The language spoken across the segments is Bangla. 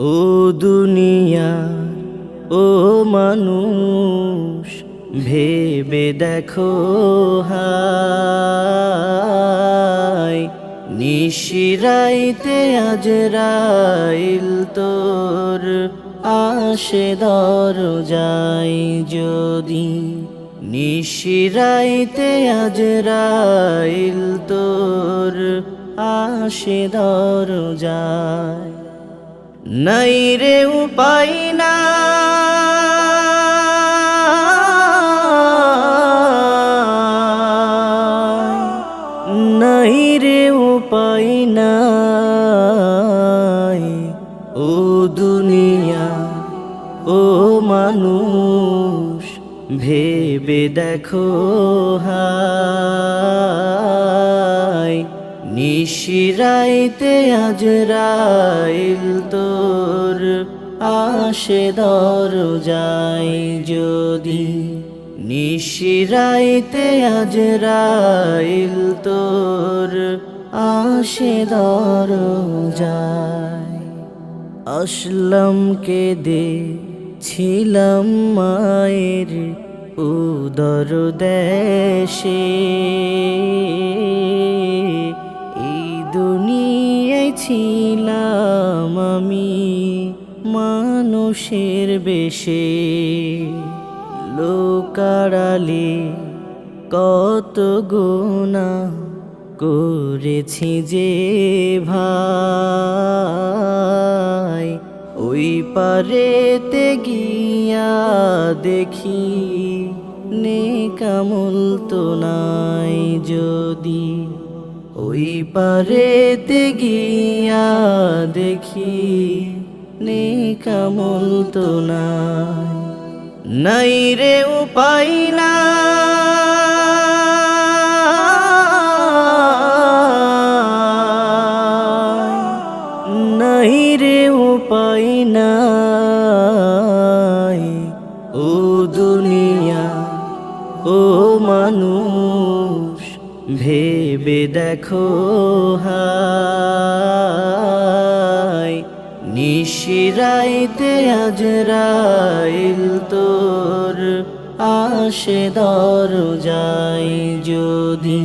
ও দুনিয়া, ও মানুষ, ভেবে দেখো হাই। নিশিরাইতে আজ রাইল তোর আসে দর যাই যদি। নিশিরাইতে আজ রাইল তোর আসে দর যায় নাই রে উপায় না। নাই রে উপায় নাই। ও দুনিয়া, ও মানুষ, ভেবে দেখো হাই নিশিরাইতে আজ রাইল তোর আসে দর যাই যদি নিশিরাইতে আজ রাইল তোর আসে দর যায় আসলামকে দে ছিলাম মায়ের উদর দেশে। ছিলাম আমি মানুষের বেশে। লোকারালে কত গুণা করেছি যে ভাই। ওই পারেতে গিয়া দেখি নেকামল তো নাই যদি। ওই পারেতে গিয়া দেখি নেকামল তো নাই। রে উপায় না নাই রে উপায় নাই। ও দুনিয়া, ও মানুষ ভেবে দেখো হাই নিশিরাইতে আজ রাইল তোর আসে দর যাই যদি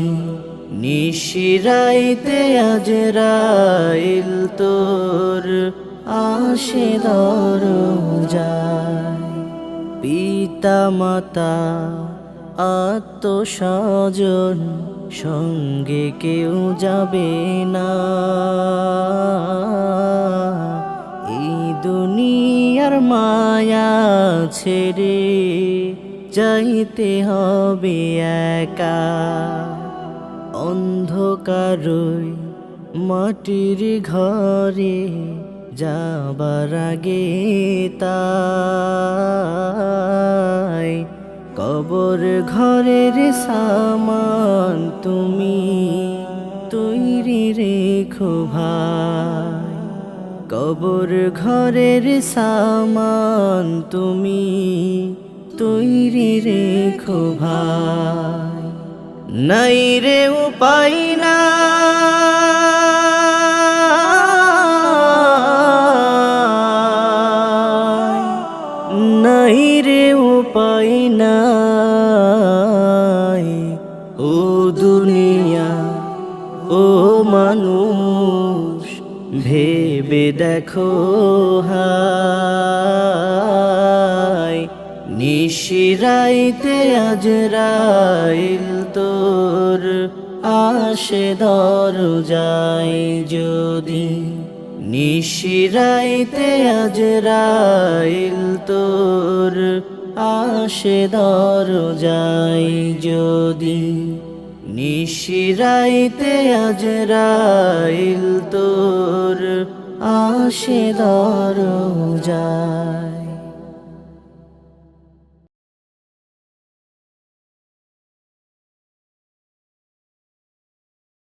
নিশিরাইতে আজ রাইল তোর আসে দর যায় পিতা মাতা আত্মস্বজন সঙ্গে কেউ যাবে না। এই দুনিয়ার মায়া ছেড়ে যাইতে হবে একা। অন্ধকারই মাটির ঘরে যাবার আগে তাই কবর ঘরের সামান তুমি তৈরি রেখো ভাই। কবর ঘরের সামান তুমি তৈরি রেখো ভাই। নাই রে উপায় না নাই রে উপায় নাই। ও দুনিয়া, ও মানুষ, ভেবে দেখো হাই নিশিরাইতে আজ রাইল তোর আসে দর যাই যদি নিশিরাইতে আজ রাইল তোর আসে দর যাই যদি। নিশিরাইতে আজ রাইল তোর আসে দর যায়